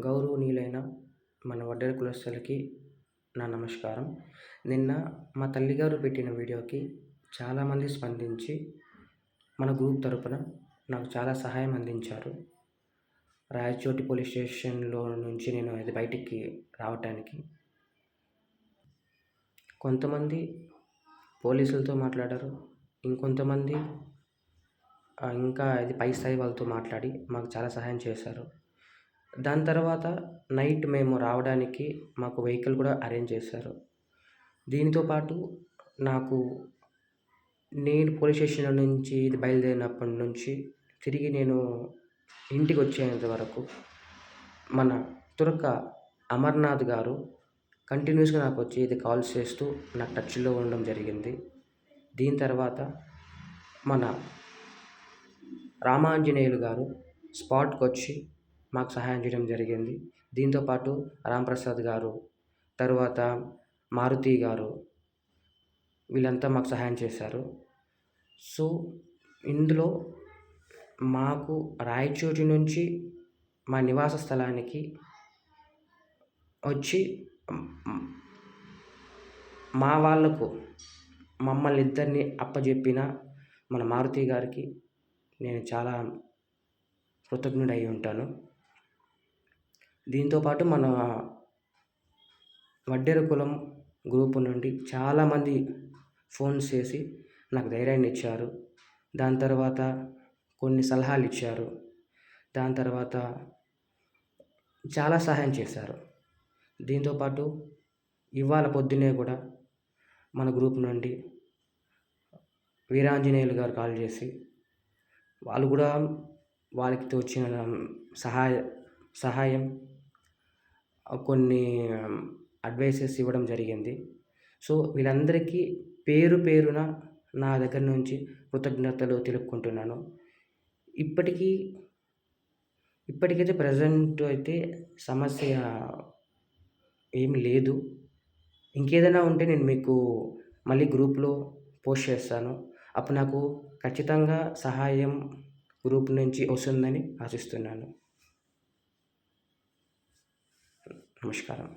గౌరవనీయులైన మన వడ్డెర కులస్తులకి నా నమస్కారం. నిన్న మా తల్లిగారు పెట్టిన వీడియోకి చాలామంది స్పందించి మన గ్రూప్ తరపున నాకు చాలా సహాయం అందించారు. రాయచోటి పోలీస్ స్టేషన్లో నుంచి నేను అది బయటికి రావటానికి. కొంతమంది పోలీసులతో మాట్లాడారు. ఇంకొంతమంది ఇంకా ఇది పై స్థాయి వాళ్ళతో మాట్లాడి మాకు చాలా సహాయం చేశారు. దాని తర్వాత నైట్ మేము రావడానికి మాకు వెహికల్ కూడా అరేంజ్ చేశారు. దీనితో పాటు నాకు నేను పోలీస్ స్టేషన్ నుంచి ఇది బయలుదేరినప్పటి నుంచి తిరిగి నేను ఇంటికి వచ్చేంత వరకు మన తురక అమర్నాథ్ గారు కంటిన్యూస్గా నాకు వచ్చి ఇది కాల్స్ చేస్తూ నాకు టచ్లో ఉండడం జరిగింది. దీని తర్వాత మన రామాంజనేయులు గారు స్పాట్కి వచ్చి మాకు సహాయం చేయడం జరిగింది. దీంతోపాటు రాంప్రసాద్ గారు తరువాత మారుతి గారు వీళ్ళంతా మాకు సహాయం చేశారు. సో ఇందులో మాకు రాయచోటి నుంచి మా నివాస స్థలానికి వచ్చి మా వాళ్ళకు మమ్మల్ని ఇద్దరిని అప్పజెప్పిన మన మారుతి గారికి నేను చాలా కృతజ్ఞుడై ఉంటాను. దీంతోపాటు మన వడ్డెర కులం గ్రూపు నుండి చాలామంది ఫోన్స్ చేసి నాకు ధైర్యాన్ని ఇచ్చారు. దాని తర్వాత కొన్ని సలహాలు ఇచ్చారు. దాని తర్వాత చాలా సహాయం చేశారు. దీంతోపాటు ఇవాళ పొద్దున్నే కూడా మన గ్రూప్ నుండి వీరాంజనేయులు గారు కాల్ చేసి వాళ్ళు కూడా వాళ్ళకి తోచిన సహాయ సహాయం కొన్ని అడ్వైసెస్ ఇవ్వడం జరిగింది. సో వీళ్ళందరికీ పేరు పేరున నా దగ్గర నుంచి కృతజ్ఞతలు తెలుపుకుంటున్నాను. ఇప్పటికీ ఇప్పటికైతే ప్రజెంట్ అయితే సమస్య ఏం లేదు. ఇంకేదైనా ఉంటే నేను మీకు మళ్ళీ గ్రూప్లో పోస్ట్ చేస్తాను. అప్పుడు నాకు ఖచ్చితంగా సహాయం గ్రూప్ నుంచి వస్తుందని ఆశిస్తున్నాను. నమస్కారం